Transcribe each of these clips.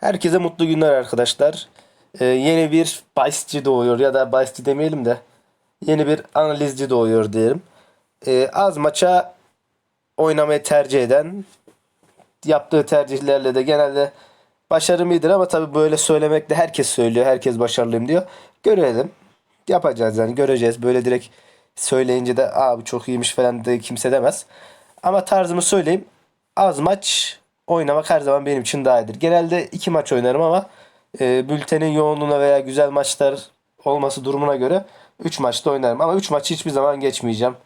Herkese mutlu günler arkadaşlar. Ee, yeni bir bahisçi doğuyor ya da bahisçi demeyelim de yeni bir analizci doğuyor diyelim. Ee, az maça oynamayı tercih eden yaptığı tercihlerle de genelde başarım iyidir ama tabii böyle söylemek de herkes söylüyor. Herkes başarılıyım diyor. Görelim. Yapacağız yani göreceğiz. Böyle direkt söyleyince de abi çok iyiymiş falan de kimse demez. Ama tarzımı söyleyeyim. Az maç oynamak her zaman benim için daha iyidir. Genelde iki maç oynarım ama e, bültenin yoğunluğuna veya güzel maçlar olması durumuna göre 3 maçta oynarım. Ama 3 maçı hiçbir zaman geçmeyeceğim.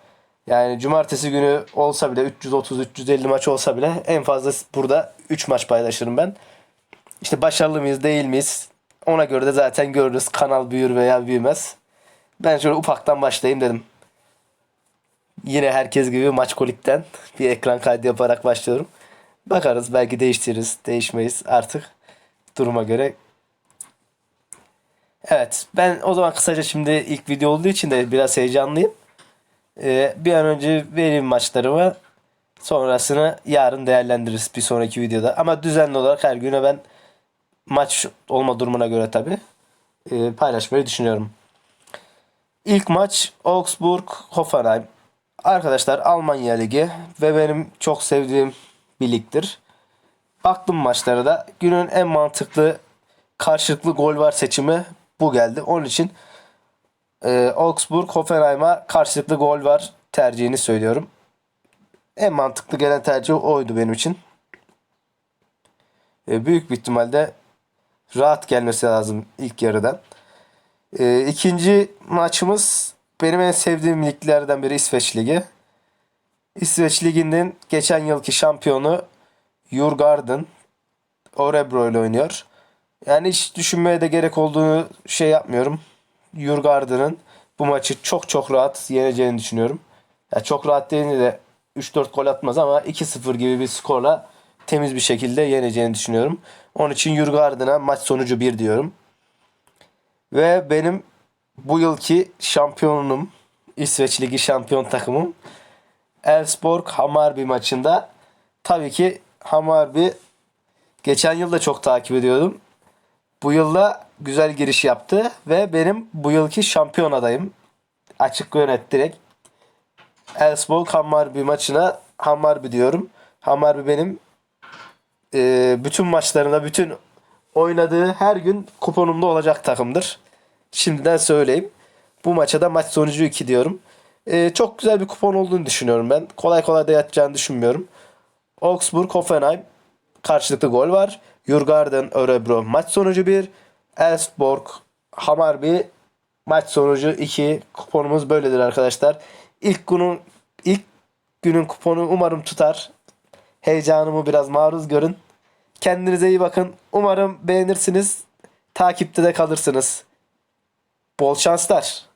Yani cumartesi günü olsa bile 330-350 maç olsa bile en fazla burada 3 maç paylaşırım ben. İşte başarılı mıyız değil miyiz? Ona göre de zaten görürüz. Kanal büyür veya büyümez. Ben şöyle ufaktan başlayayım dedim. Yine herkes gibi maç kolikten bir ekran kaydı yaparak başlıyorum. Bakarız belki değiştiririz, değişmeyiz artık duruma göre. Evet ben o zaman kısaca şimdi ilk video olduğu için de biraz heyecanlıyım. Ee, bir an önce vereyim maçlarımı. Sonrasını yarın değerlendiririz bir sonraki videoda. Ama düzenli olarak her güne ben maç olma durumuna göre tabi paylaşmayı düşünüyorum. İlk maç Augsburg Hoffenheim. Arkadaşlar Almanya Ligi ve benim çok sevdiğim bir ligdir. Baktım maçlara da günün en mantıklı karşılıklı gol var seçimi bu geldi. Onun için e, Augsburg Hoffenheim'a karşılıklı gol var tercihini söylüyorum. En mantıklı gelen tercih oydu benim için. E, büyük bir ihtimalle rahat gelmesi lazım ilk yarıdan. E, ikinci maçımız benim en sevdiğim liglerden biri İsveç Ligi. İsveç Ligi'nin geçen yılki şampiyonu Jurgarden Örebro ile oynuyor. Yani hiç düşünmeye de gerek olduğunu şey yapmıyorum. Jurgarden'ın bu maçı çok çok rahat yeneceğini düşünüyorum. Ya çok rahat deyince de 3-4 gol atmaz ama 2-0 gibi bir skorla temiz bir şekilde yeneceğini düşünüyorum. Onun için Jurgarden'a maç sonucu 1 diyorum. Ve benim bu yılki şampiyonum İsveç Ligi şampiyon takımım Elfsborg Hamarby maçında tabii ki Hamarby geçen yıl da çok takip ediyordum. Bu yılda güzel giriş yaptı ve benim bu yılki şampiyon adayım. Açık ve net direkt. Elfsborg Hamarby maçına Hamarby diyorum. Hamarby benim e, bütün maçlarında bütün oynadığı her gün kuponumda olacak takımdır. Şimdiden söyleyeyim. Bu maça da maç sonucu 2 diyorum. Ee, çok güzel bir kupon olduğunu düşünüyorum ben. Kolay kolay da yatacağını düşünmüyorum. Augsburg, Hoffenheim karşılıklı gol var. Jurgarden, Örebro maç sonucu 1. Elfsborg, Hamarby maç sonucu 2. Kuponumuz böyledir arkadaşlar. İlk günün ilk günün kuponu umarım tutar. Heyecanımı biraz maruz görün. Kendinize iyi bakın. Umarım beğenirsiniz. Takipte de kalırsınız. Bol şanslar.